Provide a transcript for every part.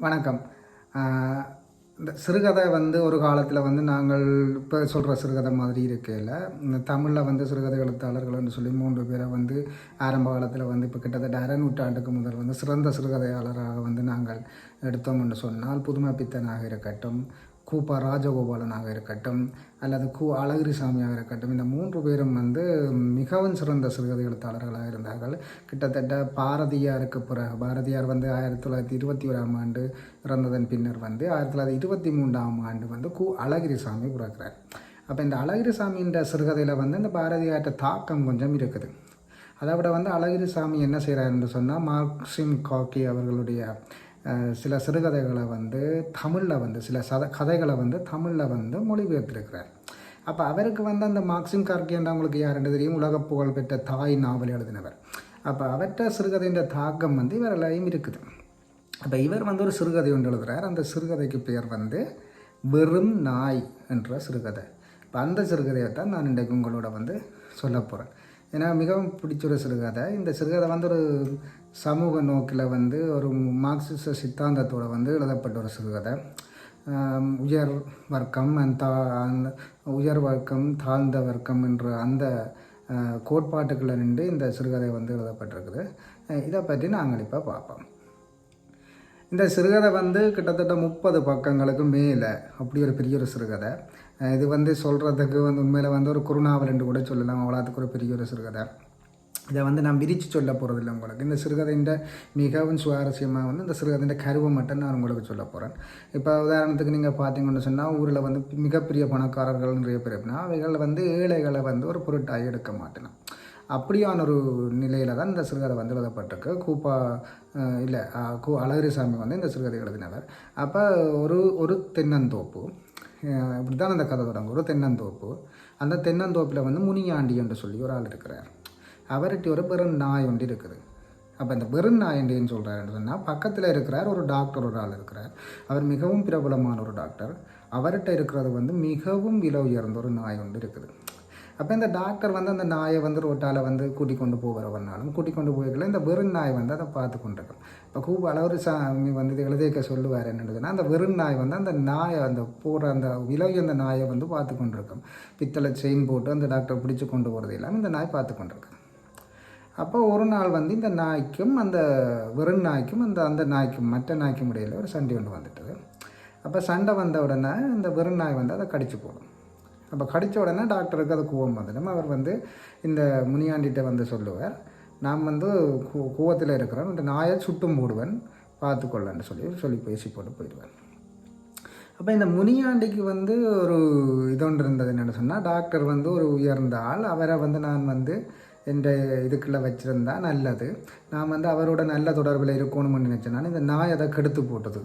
வணக்கம். இந்த சிறுகதை வந்து ஒரு காலத்தில் வந்து நாங்கள் இப்போ சொல்கிற சிறுகதை மாதிரி இருக்கையில் இந்த தமிழில் வந்து சிறுகதை எழுத்தாளர்கள்னு சொல்லி மூன்று பேரை வந்து ஆரம்ப காலத்தில் வந்து இப்போ கிட்டத்தட்ட அரை நூற்றாண்டுக்கு முதல் வந்து சிறந்த சிறுகதையாளராக வந்து நாங்கள் எடுத்தோம் என்று சொன்னால் புதுமை பித்தனாக இருக்கட்டும் கூப்பா ராஜகோபாலனாக இருக்கட்டும் அல்லது கு அழகிரிசாமியாக இருக்கட்டும் இந்த மூன்று பேரும் வந்து மிகவும் சிறந்த சிறுகதை எழுத்தாளர்களாக இருந்தார்கள். கிட்டத்தட்ட பாரதியாருக்கு பிறகு பாரதியார் வந்து ஆயிரத்தி தொள்ளாயிரத்தி இருபத்தி ஓராம் ஆண்டு இறந்ததன் பின்னர் வந்து ஆயிரத்தி தொள்ளாயிரத்தி இருபத்தி மூன்றாம் ஆண்டு வந்து கு அழகிரிசாமி பிறக்கிறார் அப்போ இந்த அழகிரிசாமின்ற சிறுகதையில் வந்து இந்த பாரதியார்கிட்ட தாக்கம் கொஞ்சம் இருக்குது. அதை விட வந்து அழகிரிசாமி என்ன செய்கிறாருன்னு சொன்னால் மார்க்சிம் காக்கி அவர்களுடைய சில சிறுகதைகளை வந்து தமிழில் வந்து சில சத கதைகளை வந்து தமிழில் வந்து மொழிபெயர்த்திருக்கிறார். அப்போ அவருக்கு வந்து அந்த மார்க்சிம் கார்கின்றவங்களுக்கு யாருன்னு தெரியும்? உலக புகழ் பெற்ற தாய் நாவல் எழுதினவர். அப்போ அவற்ற சிறுகதைன்ற தாக்கம் வந்து இவர் இவரெல்லாம் இருக்குது. அப்போ இவர் வந்து ஒரு சிறுகதை ஒன்று எழுதுகிறார் அந்த சிறுகதைக்கு பெயர் வந்து வெறும் நாய் என்ற சிறுகதை. இப்போ அந்த சிறுகதையை தான் நான் இன்றைக்கு உங்களோட வந்து சொல்ல போகிறேன் ஏன்னா மிகவும் பிடிச்ச ஒரு சிறுகதை. இந்த சிறுகதை வந்து ஒரு சமூக நோக்கில் வந்து ஒரு மார்க்சிச சித்தாந்தத்தோடு வந்து எழுதப்பட்ட ஒரு சிறுகதை. உயர் வர்க்கம் and தா அந்த உயர் வர்க்கம் தாழ்ந்த வர்க்கம் என்ற அந்த கோட்பாட்டுக்களை நின்று இந்த சிறுகதை வந்து எழுதப்பட்டிருக்குது. இதை பற்றி நாங்கள் இப்போ பார்ப்போம். இந்த சிறுகதை வந்து கிட்டத்தட்ட முப்பது பக்கங்களுக்கு மேலே அப்படி ஒரு பெரிய ஒரு சிறுகதை. இது வந்து சொல்கிறதுக்கு வந்து உண்மையில் வந்து ஒரு குறுநாவல் என்று கூட சொல்லலாம். அவ்வளோத்துக்கு ஒரு பெரிய ஒரு சிறுகதை. இதை வந்து நான் விரித்து சொல்ல போகிறதில்ல உங்களுக்கு. இந்த சிறுகதைன்ற மிகவும் சுவாரஸ்யமாக வந்து இந்த சிறுகதைன்ற கருவை மட்டும் நான் உங்களுக்கு சொல்ல போகிறேன் இப்போ உதாரணத்துக்கு நீங்கள் பார்த்தீங்கன்னு சொன்னால் ஊரில் வந்து மிகப்பெரிய பணக்காரர்கள் நிறைய பேர் அப்படின்னா அவைகள் வந்து ஏழைகளை வந்து ஒரு பொருட்டாக எடுக்க மாட்டேன். அப்படியான ஒரு நிலையில் தான் இந்த சிறுகதை வந்து எழுதப்பட்டிருக்கு. கூப்பா இல்லை கூ அழகிரிசாமி வந்து இந்த சிறுகதை எழுதினவர் அப்போ ஒரு ஒரு தென்னந்தோப்பு இப்படி தான் அந்த கதை தொடங்கும். ஒரு தென்னந்தோப்பு. அந்த தென்னந்தோப்பில் வந்து முனியாண்டி என்று சொல்லி ஒரு ஆள் இருக்கிறார். அவர்கிட்ட ஒரு பெரும் நாய் ஒன்று இருக்குது. அப்போ இந்த பெரும் நாய் என்று சொல்கிறாருன்னு சொன்னால் பக்கத்தில் இருக்கிறார் ஒரு டாக்டர் ஒரு ஆள் இருக்கிறார். அவர் மிகவும் பிரபலமான ஒரு டாக்டர் அவர்கிட்ட இருக்கிறது வந்து மிகவும் விலை உயர்ந்த ஒரு நாய் ஒன்று இருக்குது. அப்போ இந்த டாக்டர் வந்து அந்த நாயை வந்து ரோட்டால் வந்து கூட்டி கொண்டு போகிறவனாலும் கூட்டி கொண்டு போய்க்கல. இந்த வெறும் நாய் வந்து அதை பார்த்து கொண்டிருக்கும். இப்போ கூப்ப அளவு சாமி வந்து இது எழுதிக்க சொல்லுவார் என்னதுன்னா அந்த வெறும் நாய் வந்து அந்த நாயை அந்த போகிற அந்த விலகி அந்த நாயை வந்து பார்த்து கொண்டிருக்கும். பித்தளை செயின் போட்டு அந்த டாக்டர் பிடிச்சி கொண்டு போகிறது இல்லாமல் இந்த நாய் பார்த்து கொண்டிருக்கு அப்போ ஒரு நாள் வந்து இந்த நாய்க்கும் அந்த வெறும் நாய்க்கும் அந்த அந்த நாய்க்கும் மற்ற நாய்க்கும் இடையில ஒரு சண்டை ஒன்று வந்துட்டது. அப்போ சண்டை வந்த உடனே இந்த வெறும் நாய் வந்து அதை கடிச்சு போடும். அப்போ கடித்த உடனே டாக்டருக்கு அது கூவம் வந்துடும். அவர் வந்து இந்த முனியாண்டிகிட்ட வந்து சொல்லுவார் நான் வந்து கூ கூவத்தில் இருக்கிறேன் இந்த நாயை சுட்டும் போடுவேன் பார்த்துக்கொள்ளன்னு சொல்லி சொல்லி பேசி போட்டு போயிடுவேன் அப்போ இந்த முனியாண்டிக்கு வந்து ஒரு இதொன்று இருந்தது என்னென்னு சொன்னால் டாக்டர் வந்து ஒரு உயர்ந்த ஆள். அவரை வந்து நான் வந்து என்ற இதுக்குள்ளே வச்சுருந்தா நல்லது. நான் வந்து அவரோட நல்ல தொடர்பில் இருக்கணும்னு நினச்சேன்னா இந்த நாய் அதை கெடுத்து போட்டது.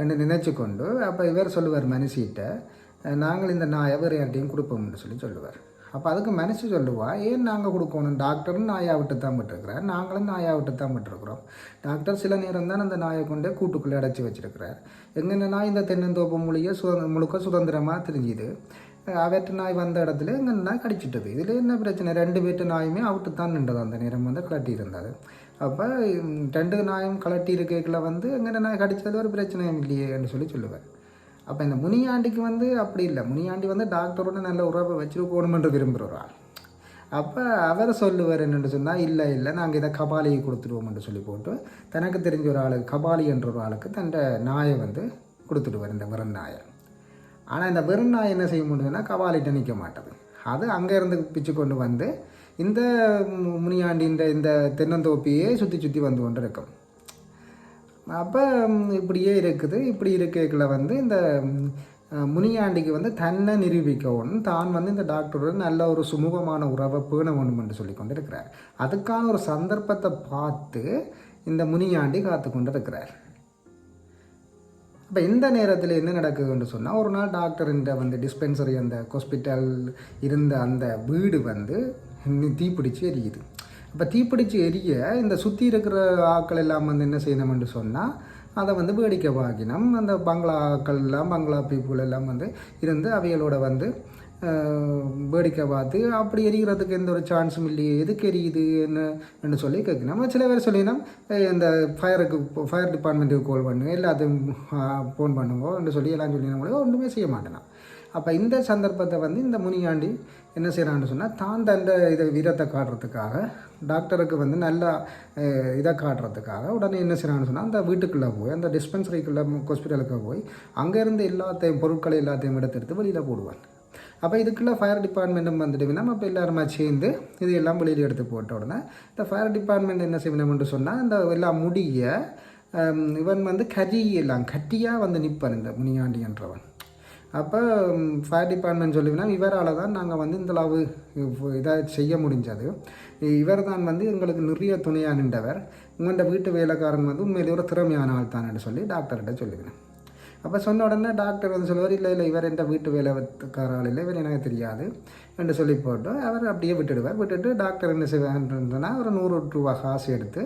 என்று நினச்சி கொண்டு அப்போ இவர் சொல்லுவார் மனுஷிகிட்ட நாங்கள் இந்த நாயை எவர் யார்ட்டையும் கொடுப்போம்னு சொல்லி சொல்லுவார். அப்போ அதுக்கு மனசு சொல்லுவா ஏன் நாங்கள் கொடுக்கணும்? டாக்டரும் நாயா விட்டு தான் விட்டுருக்கிறார் நாங்களும் நாயா விட்டு தான் விட்டுருக்குறோம் டாக்டர் சில நேரம் தான் அந்த நாயை கொண்டு கூட்டுக்குள்ளே அடைச்சி வச்சிருக்கிறார். எங்கென்ன நாய் இந்த தென்னந்தோப்பு மொழியை சுத முழுக்க சுதந்திரமாக தெரிஞ்சுது. அவற்ற நாய் வந்த இடத்துல எங்கள் நாய் கடிச்சிட்டது. இதில் என்ன பிரச்சனை? ரெண்டு பேர்ட்டு நாயுமே அவுட்டு தான் நின்றது அந்த நேரம் வந்து கலட்டி இருந்தது அப்போ ரெண்டு நாயும் கலட்டி இருக்கைக்குள்ள வந்து எங்கள் நாய் கடிச்சது ஒரு பிரச்சனையும் இல்லையேன்னு சொல்லி சொல்லுவேன் அப்போ இந்த முனியாண்டிக்கு வந்து அப்படி இல்லை. முனியாண்டி வந்து டாக்டரோட நல்ல உறவை வச்சுருக்கணுமென்று விரும்புகிற அப்போ அவர் சொல்லுவார் என்னென்னு சொன்னால் இல்லை இல்லை நாங்கள் இதை கபாலியை கொடுத்துடுவோம்னு சொல்லி போட்டு தனக்கு தெரிஞ்ச ஒரு ஆளுக்கு கபாலி என்ற ஒரு ஆளுக்கு தன் நாயை வந்து கொடுத்துடுவார் இந்த வெறும் நாயை. ஆனால் இந்த வெறும் நாய் என்ன செய்ய முடியுதுன்னா கபாலிட்ட நிற்க மாட்டது. அது அங்கேருந்து பிச்சு கொண்டு வந்து இந்த முனியாண்டின்ற இந்த தென்னந்தோப்பியே சுற்றி சுற்றி வந்து கொண்டு இருக்கும் அப்போ இப்படியே இருக்குது. இப்படி இருக்கைக்குள்ள வந்து இந்த முனியாண்டிக்கு வந்து தன்னை நிரூபிக்கவும் தான் வந்து இந்த டாக்டருடன் நல்ல ஒரு சுமூகமான உறவை பேண வேண்டும் என்று சொல்லி கொண்டு இருக்கிறார் அதுக்கான ஒரு சந்தர்ப்பத்தை பார்த்து இந்த முனியாண்டி காத்து கொண்டு இருக்கிறார் இப்போ இந்த நேரத்தில் என்ன நடக்குதுன்னு சொன்னால் ஒரு நாள் டாக்டர்ன்ற வந்து டிஸ்பென்சரி அந்த ஹாஸ்பிட்டல் இருந்த அந்த வீடு வந்து தீப்பிடிச்சு எரியுது. இப்போ தீப்பிடிச்சு எரிய இந்த சுற்றி இருக்கிற ஆட்கள் எல்லாம் வந்து என்ன செய்யணும்னு சொன்னால் அதை வந்து வேடிக்கை பார்க்கணும் அந்த பங்களா ஆட்கள் எல்லாம் பங்களா பீப்புள் எல்லாம் வந்து இருந்து அவைகளோட வந்து வேடிக்கை பார்த்து அப்படி எரிகிறதுக்கு எந்த ஒரு சான்ஸும் இல்லையே எதுக்கு எரியுது என்ன என்று சொல்லி கேட்கணும் சில பேர் சொல்லினோம் இந்த ஃபயருக்கு ஃபயர் டிபார்ட்மெண்ட்டுக்கு கால் பண்ணுங்க எல்லாத்தையும் ஃபோன் பண்ணுங்க என்று சொல்லி எல்லாம் சொல்லினோம் ஒன்றுமே செய்ய மாட்டேனா அப்போ இந்த சந்தர்ப்பத்தை வந்து இந்த முனியாண்டி என்ன செய்கிறான்னு சொன்னால் தான் தண்ட இதை வீரத்தை காட்டுறதுக்காக டாக்டருக்கு வந்து நல்லா இதை காட்டுறதுக்காக உடனே என்ன செய்கிறான்னு சொன்னால் அந்த வீட்டுக்குள்ளே போய் அந்த டிஸ்பென்சரிக்குள்ளே ஹாஸ்பிட்டலுக்கு போய் அங்கேருந்து எல்லாத்தையும் பொருட்களை எல்லாத்தையும் எடுத்து வெளியில் போடுவாங்க. அப்போ இதுக்குள்ளே ஃபயர் டிபார்ட்மெண்ட்டும் வந்துட்டுவினா நம்ம எல்லாருமா சேர்ந்து இது எல்லாம் வெளியில் எடுத்து போட்ட உடனே இந்த ஃபயர் டிபார்ட்மெண்ட் என்ன செய்யணும்னு சொன்னால் இந்த எல்லா முடிய இவன் வந்து கரி எல்லாம் கட்டியாக வந்து நிற்பான் இந்த முனியாண்டி என்றவன். அப்போ ஃபயர் டிபார்ட்மெண்ட் சொல்லுவினா இவரால் தான் நாங்கள் வந்து இந்த அளவு இதாக செய்ய முடிஞ்சது. இவர் தான் வந்து எங்களுக்கு நிறைய துணையாக நின்றவர். உங்கள்கிட்ட வீட்டு வேலைக்காரன் வந்து உண்மையிலே ஒரு திறமையான ஆள் தானே சொல்லி டாக்டர்கிட்ட சொல்லுவேன் அப்போ சொன்ன உடனே டாக்டர் வந்து சொல்லுவார் இல்லை இல்லை இவர் எந்த வீட்டு வேலைக்கார ஆள் இல்லை இவர் எனக்கு தெரியாது என்று சொல்லி போட்டு அவர் அப்படியே விட்டுடுவார். விட்டுட்டு டாக்டர் என்ன செய்வார்ன்றதுனா ஒரு நூறு ரூபா காசு எடுத்து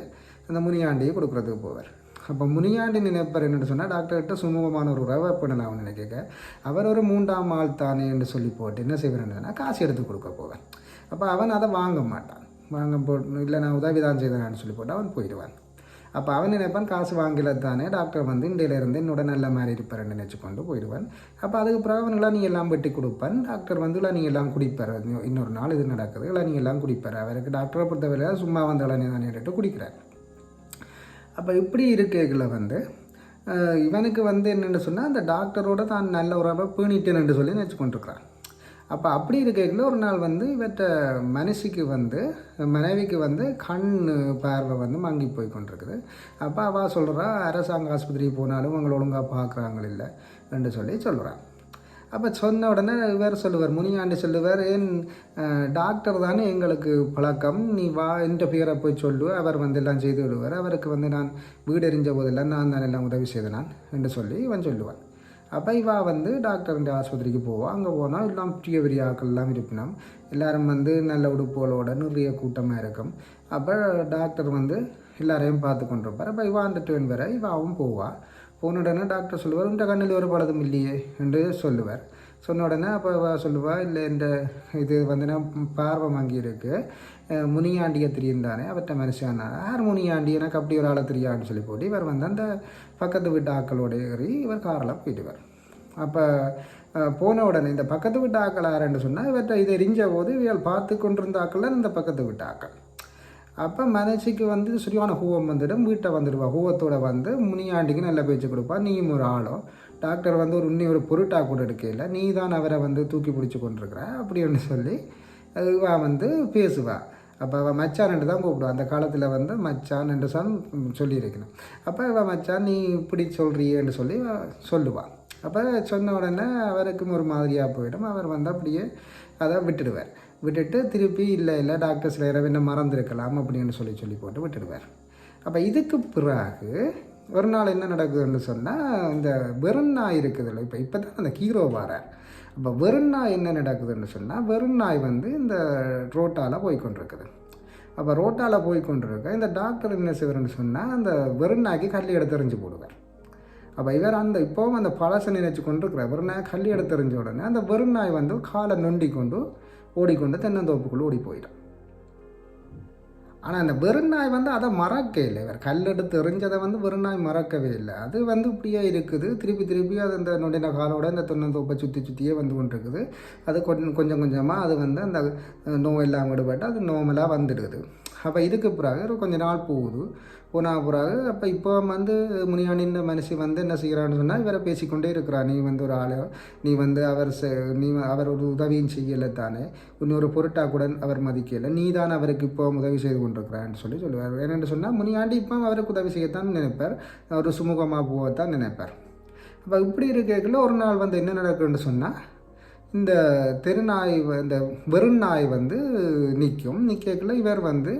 அந்த முனியாண்டியை கொடுக்குறதுக்கு போவார். அப்போ முனியாண்டி நினைப்பர் என்னென்னு சொன்னால் டாக்டர்கிட்ட சுமூகமான ஒரு உறவை நான் அவன் நினைக்க அவர் ஒரு மூன்றாம் ஆள் தானே என்று சொல்லி போட்டு என்ன செய்வார்ன்றதுனா காசு எடுத்து கொடுக்க போவேன் அப்போ அவன் அதை வாங்க மாட்டான். வாங்க போ இல்லை நான் உதவி தான் செய்தேன்னு சொல்லி போட்டு அவன் போயிடுவான். அப்போ அவன் நினைப்பான் காசு வாங்கல தானே டாக்டர் வந்து இந்தியில இருந்து என்னோட நல்ல மாதிரி இருப்பார்னு நினச்சி கொண்டு போயிடுவான். அப்போ அதுக்கு பிறகு அவனுங்களாம் நீ எல்லாம் வெட்டி கொடுப்பான். டாக்டர் வந்து இல்லை நீங்கள் எல்லாம் குடிப்பார். இன்னொரு நாள் இது நடக்குது. இல்லை நீங்கள் எல்லாம் குடிப்பார். அவருக்கு டாக்டரை பொறுத்தவரை சும்மா வந்தாலே தானே குடிக்கிறார். அப்போ இப்படி இருக்கைகளை வந்து இவனுக்கு வந்து என்னென்னு சொன்னால் அந்த டாக்டரோட தான் நல்ல உறவை பீணிட்டேன்னு சொல்லி நினச்சி கொண்டிருக்கிறான் அப்போ அப்படி இருக்கைகளில் ஒரு நாள் வந்து இவற்ற மனுஷிக்கு வந்து மனைவிக்கு வந்து கண் பார்வை வந்து மங்கி போய் கொண்டிருக்குது. அப்போ அவள் சொல்கிறா அரசாங்க ஆஸ்பத்திரிக்கு போனாலும் உங்களை ஒழுங்காக பார்க்குறாங்க இல்லை என்று சொல்லி சொல்கிறான் அப்போ சொன்ன உடனே இவர் சொல்லுவார் முனியாண்டி சொல்லுவார் என் டாக்டர் தானே எங்களுக்கு பழக்கம். நீ வா என்ற பேரை போய் சொல்லு. அவர் வந்து எல்லாம் செய்து விடுவார். அவருக்கு வந்து நான் வீடு எறிஞ்ச போதெல்லாம் நான் தான் எல்லாம் உதவி செய்தனான் என்று சொல்லி இவன் சொல்லுவான். அப்போ இவா வந்து டாக்டர் ஆஸ்பத்திரிக்கு போவோம் அங்கே போனால் எல்லாம் பெரிய பெரிய ஆட்கள் எல்லாம் இருப்பினோம் எல்லாரும் வந்து நல்ல உடுப்புகளோட நிறைய கூட்டமாக இருக்கும். அப்போ டாக்டர் வந்து எல்லாரையும் பார்த்து கொண்டிருப்பார். அப்போ இவா அந்த ட்ரெயின் வர இவாவும் போவா. போன உடனே டாக்டர் சொல்லுவார் இந்த கண்ணில் ஒரு பழதும் இல்லையே என்று சொல்லுவார். சொன்ன உடனே அப்போ அவ சொல்லுவா இல்லை இந்த இது வந்துன்னா பார்வம் பார்வை இருக்கு முனியாண்டியை தெரியும் தானே அவர்கிட்ட மனுஷன் யார் முனியாண்டி? எனக்கு அப்படி ஒரு ஆளை தெரியாதுன்னு சொல்லி போட்டு இவர் வந்து அந்த பக்கத்து வீட்டு ஆக்களோட ஏறி இவர் காரில் போயிடுவார். அப்போ போன உடனே இந்த பக்கத்து வீட்டு ஆக்கள் யாருன்னு சொன்னால் இவற்றை இதை எரிஞ்ச போது இவள் பார்த்து கொண்டிருந்த ஆக்கள் இந்த பக்கத்து வீட்டு ஆக்கள் அப்போ மனசுக்கு வந்து சரியான ஹூவம் வந்துடும் வீட்டை வந்துடுவா. ஹூவத்தோட வந்து முனியாண்டிக்கு நல்ல பேச்சு கொடுப்பா. நீயும் ஒரு ஆளும் டாக்டர் வந்து ஒரு இன்னும் ஒரு பொருட்டாக கூட எடுக்கல நீ தான் அவரை வந்து தூக்கி பிடிச்சி கொண்டிருக்கிற அப்படின்னு சொல்லி இவா வந்து பேசுவாள் அப்போ அவள் மச்சான் தான் கூப்பிடுவா. அந்த காலத்தில் வந்து மச்சான் என்று சொல் சொல்லியிருக்கணும். அப்போ அவள் மச்சான் நீ இப்படி சொல்கிறியேன்னு சொல்லி இவ சொல்லுவா. அப்போ சொன்ன உடனே அவருக்கும் ஒரு மாதிரியாக போயிடும். அவர் வந்து அப்படியே அதை விட்டுடுவார். விட்டுட்டு திருப்பி இல்லை இல்லை டாக்டர்ஸில் இரவு என்ன மறந்துருக்கலாம் அப்படின்னு சொல்லி சொல்லி போட்டு விட்டுடுவார். அப்போ இதுக்கு பிறகு ஒரு நாள் என்ன நடக்குதுன்னு சொன்னால் இந்த வெறும் நாய் இருக்குதுல்ல இப்போ இப்போ தான் அந்த ஹீரோ வரார். அப்போ வெறுநாய் என்ன நடக்குதுன்னு சொன்னால் வெறும் நாய் வந்து இந்த ரோட்டால் போய் கொண்டிருக்குது அப்போ ரோட்டால் போய் கொண்டிருக்க இந்த டாக்டர் என்ன செய்வார்னு சொன்னால் அந்த வெறுநாய்க்கு கல்லி எடுத்து எறிஞ்சு போடுவார். அப்போ இவர் அந்த இப்போவும் அந்த பழசை நினைச்சு கொண்டு வெறும் நாய் கல்லி எடுத்துறிஞ்ச உடனே அந்த வெறும் நாய் வந்து காலை நொண்டி கொண்டு ஓடிக்கொண்டு தென்னந்தோப்புக்குள்ளே ஓடி போயிடும் ஆனால் அந்த வெறுநாய் வந்து அதை மறக்க இல்லை. இவர் கல் எடுத்து எறிஞ்சதை வந்து வெறுநாய் மறக்கவே இல்லை. அது வந்து இப்படியே இருக்குது. திருப்பி திருப்பி அது அந்த நொண்டின காலோட இந்த தென்னந்தோப்பை சுற்றி சுற்றியே வந்து கொண்டு இருக்குது அது கொஞ்சம் கொஞ்சம் கொஞ்சமாக அது வந்து அந்த நோய் இல்லாமல் விடுபட்டு அது நோமலாக வந்துடுது. அப்போ இதுக்கு பிறகு கொஞ்ச நாள் போகுது. போன அப்போ இப்போ வந்து முனியாண்டின் மனுஷி வந்து என்ன செய்கிறான்னு சொன்னால் இவரை பேசிக்கொண்டே இருக்கிறா நீ வந்து ஒரு ஆள் நீ வந்து அவர் செ- நீ அவர் ஒரு உதவியும் செய்யலை தானே. இன்னொரு பொருட்டா கூட அவர் மதிக்கலை. நீ தான் அவருக்கு இப்போ உதவி செய்து கொண்டிருக்கிறான்னு சொல்லி சொல்லுவார். என்னென்னு சொன்னால் முனியாண்டி இப்போ அவருக்கு உதவி செய்யத்தான் நினைப்பார். அவர் சுமூகமாக போகத்தான் நினைப்பார். அப்போ இப்படி இருக்கைக்குள்ள ஒரு நாள் வந்து என்ன நடக்குன்னு சொன்னால் இந்த தெருநாய் வ- இந்த வெறுநாய் வந்து நிற்கும் நிற்கக்குள்ள இவர் வந்து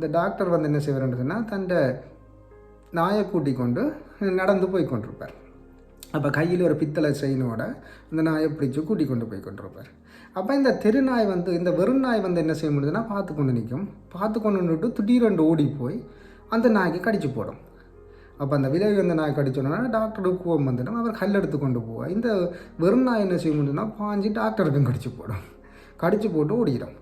இந்த டாக்டர் வந்து என்ன செய்வார்னு சொன்னால் தன்னை நாயை கூட்டி கொண்டு நடந்து போய் கொண்டிருப்பார். அப்போ கையில் ஒரு பித்தளை செயினோட இந்த நாயை பிடிச்சி கூட்டி கொண்டு போய் கொண்டிருப்பார். அப்போ இந்த தெருநாய் வந்து இந்த வெறும் நாய் வந்து என்ன செய்ய முடியுதுன்னா பார்த்து கொண்டு நிற்கும். பார்த்து கொண்டு நின்று திடீரென்று ஓடி போய் அந்த நாய்க்கு கடிச்சு போடும். அப்போ அந்த விலை உயர்ந்த நாய் கடிச்சோன்னா டாக்டருக்கு கோவம் வந்துடும். அவர் கல் எடுத்து கொண்டு போவார் இந்த வெறும் நாய் என்ன செய்ய முடியும்னா பாஞ்சு டாக்டருக்கும் கடிச்சு போடும். கடிச்சு போட்டு ஓடிடும்.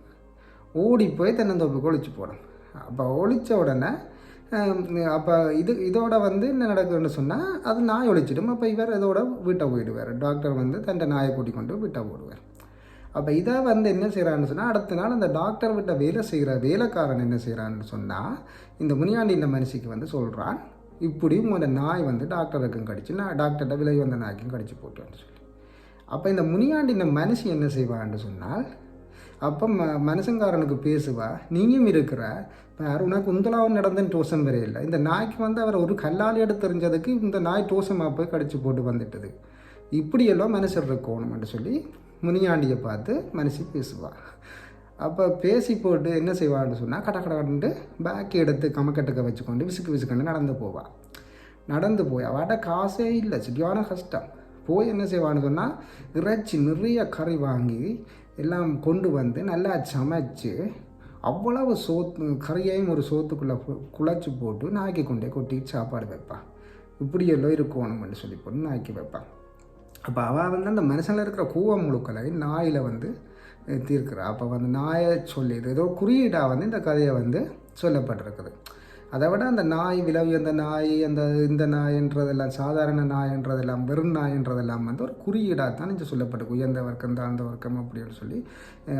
ஓடி போய் தென்னந்தோப்புக்கு ஒழிச்சு போடும். அப்போ ஒழிச்ச உடனே அப்போ இது இதோட வந்து என்ன நடக்குதுன்னு சொன்னால் அது நாய் ஒழிச்சிடும். அப்போ இவர் இதோட வீட்டை போயிடுவார். டாக்டர் வந்து தன்னை நாயை கூட்டி கொண்டு வீட்டை போடுவார். அப்போ இதை வந்து என்ன செய்கிறான்னு சொன்னால் அடுத்த நாள் அந்த டாக்டர் விட்ட வேலை செய்கிற வேலைக்காரன் என்ன செய்கிறான்னு சொன்னால் இந்த முனியாண்டி இந்த மனுஷிக்கு வந்து சொல்கிறான் இப்படி உங்களோட நாய் வந்து டாக்டருக்கும் கடிச்சு நான் டாக்டர்கிட்ட விலை வந்த நாய்க்கும் கடிச்சு போட்டுன்னு சொல்லி. அப்போ இந்த முனியாண்டி இந்த மனுஷி என்ன செய்வான்னு சொன்னால் அப்போ ம மனுஷங்காரனுக்கு பேசுவா நீயும் இருக்கிற பாரு உனக்கு உந்தலாவும் நடந்தன்னு டோசம் வரையில்லை இந்த நாய்க்கு வந்து அவர் ஒரு கல்லால் எடுத்து தெரிஞ்சதுக்கு இந்த நாய் டோசமாக போய் கடிச்சு போட்டு வந்துட்டது. இப்படியெல்லாம் மனுஷர் இருக்கணும்னு சொல்லி முனியாண்டியை பார்த்து மனுஷி பேசுவாள் அப்போ பேசி போட்டு என்ன செய்வான்னு சொன்னால் கட கடகடன்ட்டு பேக் எடுத்து கமக்கட்டுக்க வச்சுக்கொண்டு விசுக்கு விசுக்குன்னு நடந்து போவாள் நடந்து போய் அவட்ட காசே இல்லை சரியான கஷ்டம். போய் என்ன செய்வான்னு சொன்னால் இறைச்சி நிறைய கறி வாங்கி எல்லாம் கொண்டு வந்து நல்லா சமைச்சு அவ்வளவு சோத்து கறியையும் ஒரு சோத்துக்குள்ளே குழச்சி போட்டு நாய்க்கு கொண்டே கொட்டி சாப்பாடு வைப்பான் இப்படியெல்லாம் இருக்கணும்னு சொல்லி போட்டு நாய்க்கு வைப்பான் அப்போ அவள் வந்து அந்த மனுஷனில் இருக்கிற கூவம் முழுக்களை நாயில் வந்து தீர்க்கிறா. அப்போ வந்து நாயை சொல்லிடுது ஏதோ குறியீடாக வந்து இந்த கதையை வந்து சொல்லப்பட்டிருக்குது. அதை விட அந்த நாய் விலவி அந்த நாய் அந்த இந்த நாயன்றதெல்லாம் சாதாரண நாயன்றதெல்லாம் வெறும் நாயன்றதெல்லாம் வந்து ஒரு குறியீடாக தான் இங்கே சொல்லப்பட்டு உயர்ந்த வர்க்கம் தாழ்ந்த வர்க்கம் அப்படின்னு சொல்லி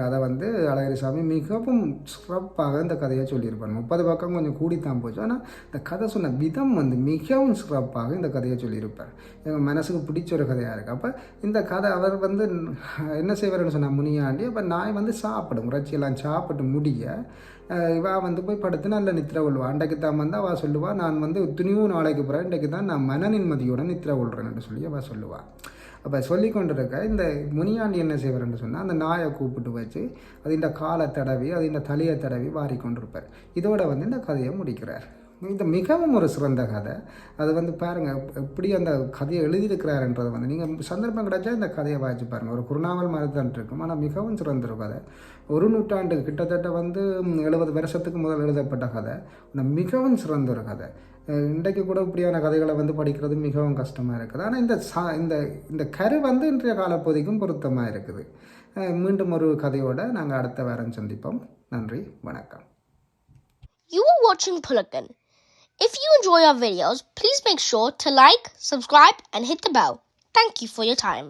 அதை வந்து அழகிரிசாமி மிகவும் சிறப்பாக இந்த கதையை சொல்லியிருப்பார். முப்பது பக்கம் கொஞ்சம் கூடித்தான் போச்சு. ஆனால் இந்த கதை சொன்ன விதம் வந்து மிகவும் சிறப்பாக இந்த கதையை சொல்லியிருப்பார். எங்கள் மனசுக்கு பிடிச்ச ஒரு கதையாக இருக்குது அப்போ இந்த கதை அவர் வந்து என்ன செய்வார்னு சொன்னால் முனியாண்டி அப்போ நாய் வந்து சாப்பிடும். இறைச்சியெல்லாம் சாப்பிட்டு முடிய இவா வந்து போய் படுத்து நல்ல நித்திர கொள்வா. அன்றைக்கு தான் வந்து அவள் சொல்லுவா நான் வந்து துணியும் நாளைக்கு போகிறேன் இன்றைக்கு தான் நான் மன நிம்மதியோட நித்திர கொள்கிறேன்னு சொல்லி அவள் சொல்லுவா. அப்போ சொல்லி கொண்டிருக்க இந்த முனியாண்டி என்ன செய்வார்னு சொன்னால் அந்த நாயை கூப்பிட்டு வச்சு அதிண்ட காலை தடவி அதிண்ட தலையை தடவி வாரி கொண்டிருப்பார். இதோட வந்து இந்த கதையை முடிக்கிறார். இது மிகவும் ஒரு சிறந்த கதை. அது வந்து பாருங்கள் எப்படி அந்த கதையை எழுதியிருக்கிறாருன்றது வந்து நீங்கள் சந்தர்ப்பம் கிடைச்சா இந்த கதையை வாய்ச்சி பாருங்கள் ஒரு குருநாவல் மாதிரி தான் இருக்கும் ஆனால் மிகவும் சிறந்த ஒரு கதை. ஒரு நூற்றாண்டு கிட்டத்தட்ட வந்து எழுபது வருஷத்துக்கு முதல் எழுதப்பட்ட கதை. ஆனால் மிகவும் சிறந்த ஒரு கதை. இன்றைக்கு கூட இப்படியான கதைகளை வந்து படிக்கிறது மிகவும் கஷ்டமாக இருக்குது. ஆனால் இந்த சா இந்த இந்த கரு வந்து இன்றைய காலப்பகுதிக்கும் பொருத்தமாக இருக்குது. மீண்டும் ஒரு கதையோடு நாங்கள் அடுத்த வாரம் சந்திப்போம். நன்றி வணக்கம். You are watching Pulakan. If you enjoy our videos, please make sure to like, subscribe and hit the bell. Thank you for your time.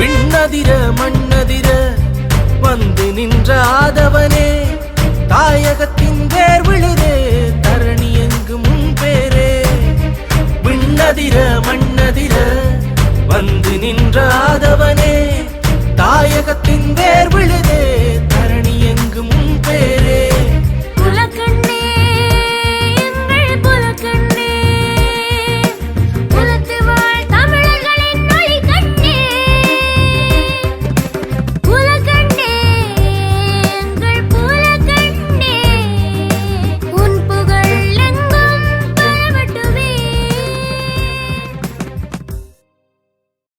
விண்ணதிர மண்ணதிர வந்து தாயகத்தின் விழுதே தரணி விண்ணதிர மண்ணதிர வந்து தாயகத்தின் விழுதே